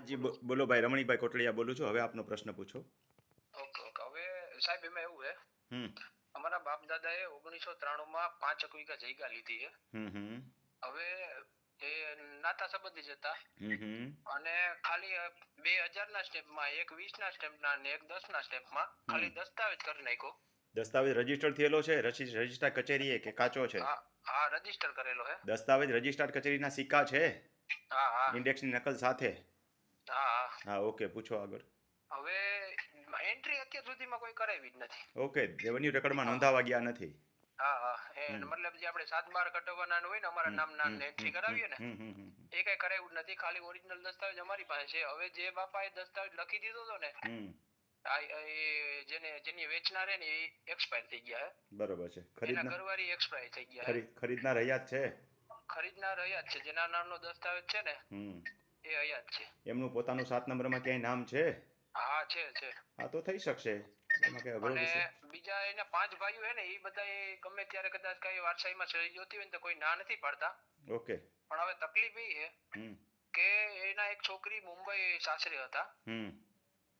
જી બોલો ભાઈ રમણીકભાઈ કોટડિયા બોલું છું. હવે આપનો પ્રશ્ન પૂછો. Okay okay. હવે સાહેબ એમાં એવું છે. હમ. અમારા બાપ દાદાએ ઓગણીસો ત્રાણું માં પાંચ એક વીઘા જગ્યા લીધી છે. હમ હવે એ નાતા સંબંધી જ હતા. અને ખાલી બે હજાર ના સ્ટેપમાં એક વીસ ના સ્ટેપના અને એક દસ ના સ્ટેપમાં ખાલી દસ્તાવેજ કરી નાખ્યો. દસ્તાવેજ રજિસ્ટર થયેલો છે રજિસ્ટર કચેરી કચેરીએ કે કાચો છે? હા હા રજિસ્ટર કરેલો છે. દસ્તાવેજ રજિસ્ટર કચેરીના સિક્કા છે? હા હા. ઇન્ડેક્સની નકલ સાથે? હા. ઓકે પૂછો આગળ. હવે એન્ટ્રી અત્યાર સુધીમાં કોઈ કરાવી જ નથી. ઓકે રેવન્યુ રેકોર્ડમાં નોંધાવા ગયા નથી. હા હા મતલબ જે આપણે સાત બાર કટવવાના હોય ને અમારા નામ નામ એન્ટ્રી કરાવીએ ને એ કઈ કરાવ્યું નથી. ખાલી ઓરિજિનલ દસ્તાવેજ અમારી પાસે છે. હવે જે બાપાએ દસ્તાવેજ લખી દીધો હતો ને જેને જેની વેચનાર ને એ એક્સપાયર થઈ ગયા બરોબર છે. એના ઘરવાળી એક્સપાયર થઈ ગયા ખરીદનાર રહ્યા જ છે. ખરીદનાર હયાત છે. જેના નામનો દસ્તાવેજ છે ને એ હયાત છે. એમનું પોતાનું સાત નંબરમાં ક્યાંય નામ છે? હા છે છે. હા તો થઈ શકશે. એમાં કઈ અઘરો અને બીજા એના પાંચ ભાઈઓ હે ને એ બધા ગમે ત્યારે કદાચ કઈ વારસાઈમાં ચડી જોતી હોય ને તો કોઈ ના નથી પાડતા. ઓકે. પણ હવે તકલીફ એ છે કે એના એક છોકરી મુંબઈ સાસરે હતા.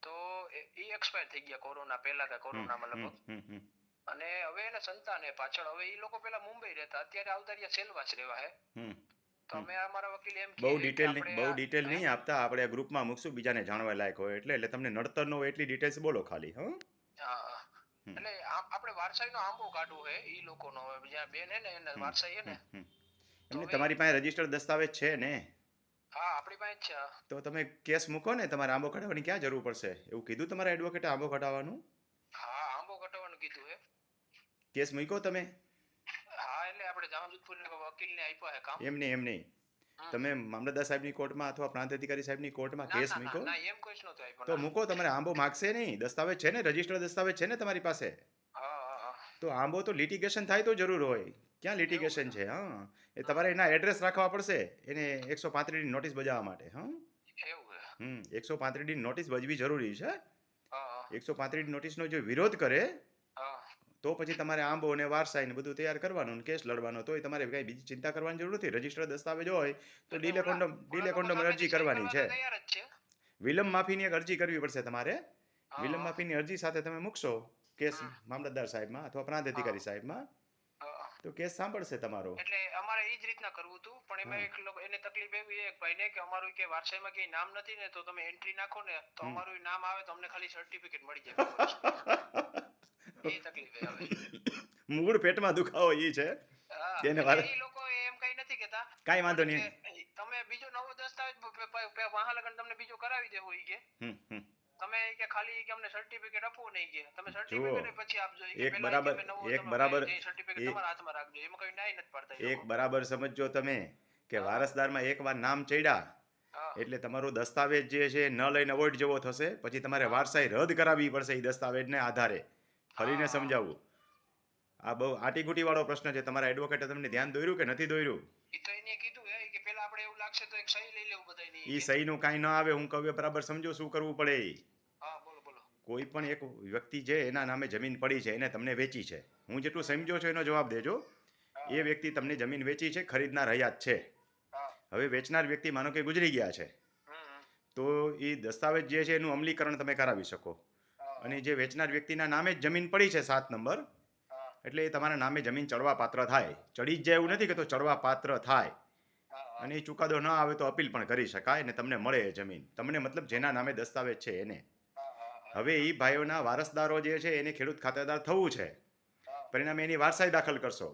તો એ એક્સપાયર થઈ ગયા કોરોના પહેલા કે કોરોનામાં લગભગ. અને હવે એને સંતાન હે પાછળ હવે એ લોકો પેલા મુંબઈ રહેતા અત્યારે આવતા રહ્યા સેલવાસ રહેવા હે. હમ. તો અમે અમારા વકીલ એમ બહુ ડિટેલ બહુ ડિટેલ નહીં આપતા આપણે ગ્રુપમાં મૂકશું બીજાને જાણવા લાયક હોય એટલે એટલે તમને નડતર ન એટલી ડિટેલ્સ બોલો ખાલી હં. એટલે આપણે વારસાઈનો આંબો કાઢવો હે ઈ લોકોનો હવે જ્યાં બેન હે ને એને વારસાઈ હે ને. એમને તમારી પાસે રજીસ્ટર્ડ દસ્તાવેજ છે ને? હા આપણી પાસે છે. તો તમે કેસ મૂકો ને તમારે આંબો કાઢવાની ક્યાં જરૂર પડશે? એવું કીધું તમારા એડવોકેટે આંબો કાઢવાનું હા આંબો કટાવવાનું કીધું હે કેસ મૂક્યો તમે? એટલે આપણે જામજોધપુરના વકીલને આપ્યા હે કામ? એમ નહીં એમ નહીં તમે મામલતદાર સાહેબની કોર્ટમાં અથવા પ્રાંત અધિકારી સાહેબની કોર્ટમાં કેસ મૂકો તો મૂકો તમારે આંબો માગશે નહીં. દસ્તાવેજ છે ને? રજીસ્ટર્ડ દસ્તાવેજ છે ને તમારી પાસે? તો આંબો તો લિટિગેશન થાય તો જરૂર હોય. ક્યાં લિટિગેશન છે. હા. એ તમારે એના એડ્રેસ રાખવા પડશે. એને એકસો પાંત્રીસની નોટિસ બજાવવા માટે હા. હમ. એકસો પાંત્રીસની નોટિસ બજવી જરૂરી છે. એકસો પાંત્રીસ નોટિસનો જો વિરોધ કરે તો પછી તમારે આંબો અને વારસાઈ ને બધું તૈયાર કરવાનું કેસ લડવાનો. તોય તમારે કઈ બીજી ચિંતા કરવાની જરૂર નથી. રજિસ્ટર દસ્તાવેજ હોય તો ડીલે કોન્ડમ ડીલે કોન્ડમ અરજી કરવાની છે. વિલંબ માફીની એક અરજી કરવી પડશે તમારે. વિલંબ માફીની અરજી સાથે તમે મૂકશો કેસ મામલતદાર સાહેબમાં અથવા પ્રાંત અધિકારી સાહેબમાં. તો કેસ સાંભળશે તમારો. એટલે અમારે એ જ રીતના કરવું હતું પણ એમાં એક એને તકલીફ એવી એક ભાઈ ને કે અમારું કે વારસાઈમાં કઈ નામ નથી ને તો તમે એન્ટ્રી નાખો ને તો અમારું નામ આવે તો અમને ખાલી સર્ટિફિકેટ મળી જાય. મૂળ પેટમાં દુખાવો એ છે. એને વાત એ લોકો એમ કઈ નથી કેતા કાંઈ વાંધો નહીં. તમે બીજો નવો દસ્તાવેજ પ- પ- પ- પ- વાહન લગન તમને બીજો કરાવી દેવો ઈ કે. તમે કે ખાલી કે અમને સર્ટિફિકેટ આપો નહીં કે. તમે સર્ટિફિકેટ પછી આપજો. એક ઈ બરાબર- એક બરાબર- સર્ટિફિકેટ તમારા હાથમાં રાખજો. એમાં કઈ નાઈ નથી પડતા એક બરાબર સમજો તમે કે. વારસદારમાં એકવાર નામ ચડ્યા એટલે તમારો દસ્તાવેજ જે છે ન લઈને અવોઇડ જેવો થશે. પછી તમારે વારસાઈ રદ કરાવવી પડશે એ દસ્તાવેજને આધારે. ફરીને સમજાવવું સમજાવું. આ બહુ આટીઘૂટી વાળો પ્રશ્ન છે. તમારા એડવોકેટે તમને ધ્યાન દોર્યું કે નથી દોર્યું? ઈ તો એને કીધું હે કે પેલા આપણે એવું લાગશે તો એક સહી લઈ લેવું બધાયની. ઈ કે. સહીનું કાંઈ ન આવે હું કવ્ય બરાબર સમજો શું કરવું પડે હા બોલો બોલો. કોઈ પણ એક વ્યક્તિ છે એના નામે જમીન પડી છે એને તમને વેચી છે. હું જેટલું સમજો છું એનો જવાબ દેજો. એ વ્યક્તિ તમને જમીન વેચી છે ખરીદનાર હયાત છે. હવે વેચનાર વ્યક્તિ માનો કે ગુજરી ગયા છે. તો એ દસ્તાવેજ જે છે એનું અમલીકરણ તમે કરાવી શકો. અને જે વેચનાર વ્યક્તિના નામે જ જમીન પડી છે સાત નંબર એટલે એ તમારા નામે જમીન ચડવા પાત્ર થાય. ચડી જ જાય એવું નથી કે તો ચડવા પાત્ર થાય. અને એ ચુકાદો ન આવે તો અપીલ પણ કરી શકાય અને તમને મળે એ જમીન. તમને મતલબ જેના નામે દસ્તાવેજ છે એને. હવે એ ભાઈઓના વારસદારો જે છે એને ખેડૂત ખાતેદાર થવું છે. પરિણામે એની વારસાઈ દાખલ કરશો.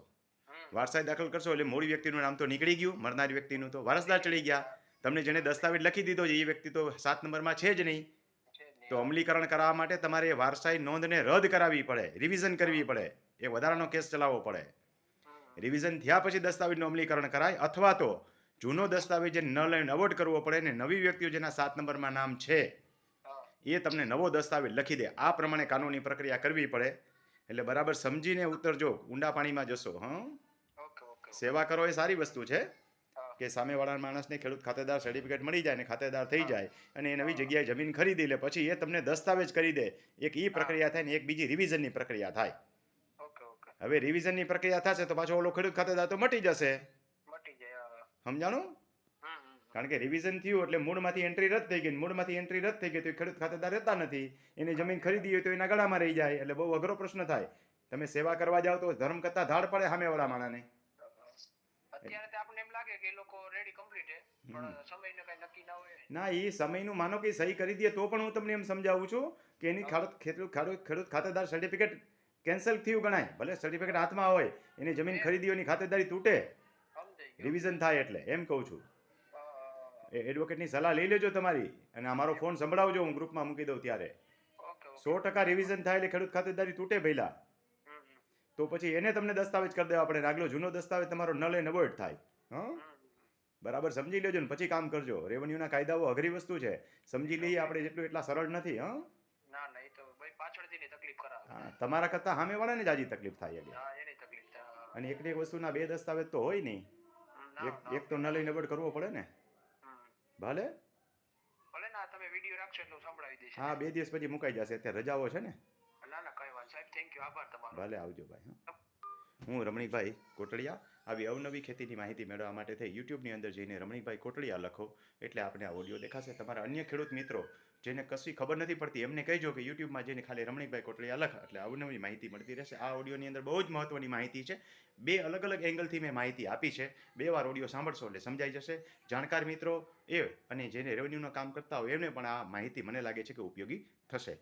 વારસાઈ દાખલ કરશો એટલે મૂળ વ્યક્તિનું નામ તો નીકળી ગયું મરનાર વ્યક્તિનું તો વારસદાર ચડી ગયા. તમને જેને દસ્તાવેજ લખી દીધો છે એ વ્યક્તિ તો સાત નંબરમાં છે જ નહીં. તો અમલીકરણ કરાવવા માટે તમારે વારસાઈ નોંધને રદ કરાવવી પડે રિવિઝન કરવી પડે એ વધારાનો કેસ ચલાવવો પડે. રિવિઝન થયા પછી દસ્તાવેજનું અમલીકરણ કરાય અથવા તો જૂનો દસ્તાવેજ ન લઈને અવોર્ડ કરવો પડે ને નવી વ્યક્તિઓ જેના સાત નંબરમાં નામ છે એ તમને નવો દસ્તાવેજ લખી દે. આ પ્રમાણે કાનૂની પ્રક્રિયા કરવી પડે. એટલે બરાબર સમજીને ઉતરજો ઊંડા પાણીમાં જશો હં? સેવા કરો એ સારી વસ્તુ છે. કે સામેવાળા માણસને ખેડૂત ખાતેદાર સર્ટિફિકેટ મળી જાય ને ખાતેદાર થઈ જાય અને એ નવી જગ્યાએ જમીન ખરીદી લે પછી એ તમને દસ્તાવેજ કરી દે. એક ઈ પ્રક્રિયા થાય ને એક બીજી રિવિઝનની પ્રક્રિયા થાય. હવે રિવિઝનની પ્રક્રિયા થશે તો પાછો ઓલો ખેડૂત ખાતેદાર તો મટી જશે. સમજાણું. કારણ કે રિવિઝન થયું એટલે મૂળમાંથી એન્ટ્રી રદ થઈ ગઈ મૂળમાંથી એન્ટ્રી રદ થઈ ગઈ તો ખેડૂત ખાતેદાર રહેતા નથી. એની જમીન ખરીદી હોય તો એના ગળામાં રહી જાય એટલે બહુ અઘરો પ્રશ્ન થાય. તમે સેવા કરવા જાઓ તો ધર્મ કરતા ધાડ પડે સામેવાળા માણાને અત્યારે તો આપણને એમ લાગે કે એ લોકો રેડી કમ્પ્લીટ છે. પણ સમયને કઈ નક્કી ના હોય. ના એ સમયનું માનો કે સહી કરી દે તો પણ હું તમને એમ સમજાવું છું કે એની ખેડૂત ખેડૂત ખેડૂત ખેડૂત ખાતેદાર સર્ટિફિકેટ કેન્સલ થયું ગણાય. ભલે સર્ટિફિકેટ હાથમાં હોય એની જમીન ખરીદીઓની ખાતેદારી તૂટે. રિવિઝન થાય એટલે એમ કહું છું. એ એડવોકેટની સલાહ લઈ લેજો તમારી અને અમારો ફોન સંભળાવજો હું ગ્રુપમાં મૂકી દઉં ત્યારે. સો ટકા રિવિઝન થાય એટલે ખેડૂત ખાતેદારી તૂટે પહેલા તો પછી એને તમને દસ્તાવેજ કરી દેવા ને આગલો જૂનો દસ્તાવેજ તમારો ન લઈને અવોઇડ થાય. હં? બરાબર સમજી લેજો ને પછી કામ કરજો. રેવન્યુના કાયદાઓ અઘરી વસ્તુ છે. સમજી લઈએ આપણે જેટલું એટલા સરળ નથી હં? તમારા કરતાં સામેવાળાને જ આજી તકલીફ થાય. અને એકને એક વસ્તુના બે દસ્તાવેજ તો હોય નહીં. એક એક તો ન લઈને અવોઇડ કરવો પડે ને. ભલે? હું બે દિવસ પછી મુકાઈ જશે અત્યારે રજાઓ છે ને. સાહેબ થેન્ક યુ આભાર તમારો. ભલે આવજો ભાઈ, હં. રમણીભાઈ કોટડિયા. આવી અવનવી ખેતીની માહિતી મેળવવા માટે થઈ. યુટ્યુબની અંદર જઈને રમણીકભાઈ કોટડિયા લખો. એટલે આપણે આ ઓડિયો દેખાશે. તમારા અન્ય ખેડૂત મિત્રો જેને કશી ખબર નથી પડતી, એમને કહેજો કે યુટ્યુબમાં જઈને ખાલી રમણીકભાઈ કોટડિયા લખ. એટલે અવનવી માહિતી મળતી રહેશે. આ ઓડિયોની અંદર બહુ જ મહત્ત્વની માહિતી છે. બે અલગ અલગ એંગલથી મેં માહિતી આપી છે. બે વાર ઓડિયો સાંભળશો એટલે સમજાઈ જશે. જાણકાર મિત્રો એ અને જેને રેવન્યુનું કામ કરતા હોય, એમને પણ આ માહિતી મને લાગે છે કે ઉપયોગી થશે.